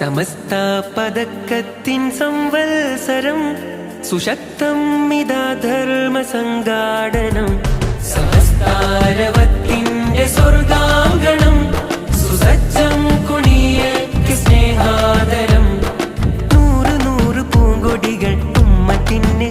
സമസ്ത പതക്കത്തിൻ സംവത്സരം സുശക്തം ഇതാ ധർമ്മ സംഘാടനം സമസ്താരവത്തിന്റെ സ്വർഗാങ്കണം സുസജ്ജം കുണിയക്ക് സ്നേഹാദരം നൂറ് നൂറ് പൂങ്കൊടികൾ ഉമ്മത്തിന്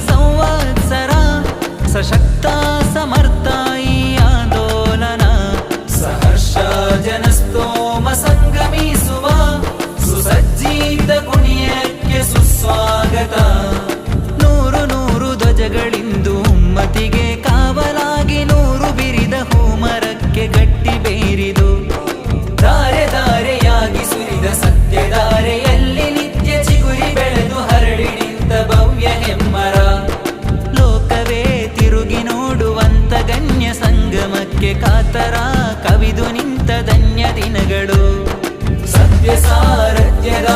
सौवात्सरा सशक्ता समर्था। ಸಂಗಮಕ್ಕೆ ಕಾತರ ಕವಿದು ನಿಂತ ಧನ್ಯ ದಿನಗಳು. ಸತ್ಯ ಸಾರಥ್ಯದ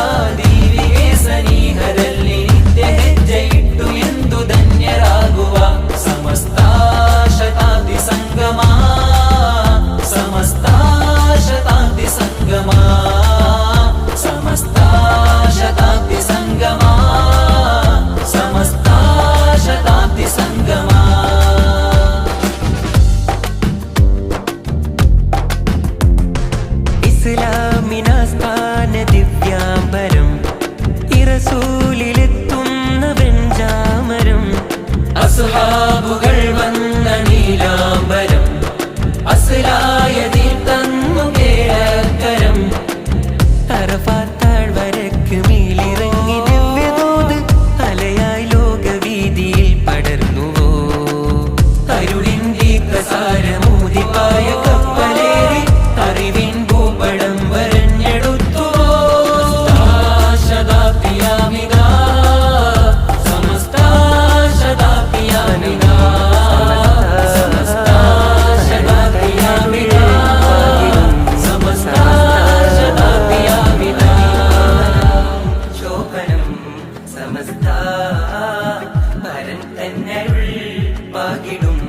പരൻ തന്നരുൾ പകിടും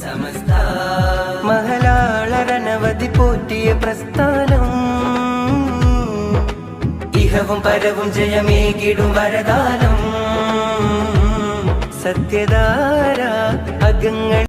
സമസ്ത. മഹലാളരനവധി പോറ്റിയ പ്രസ്ഥാനം. ഇഹവും പരവും ജയമേകിടും വരദാനം. സത്യധാര അകങ്ങൾ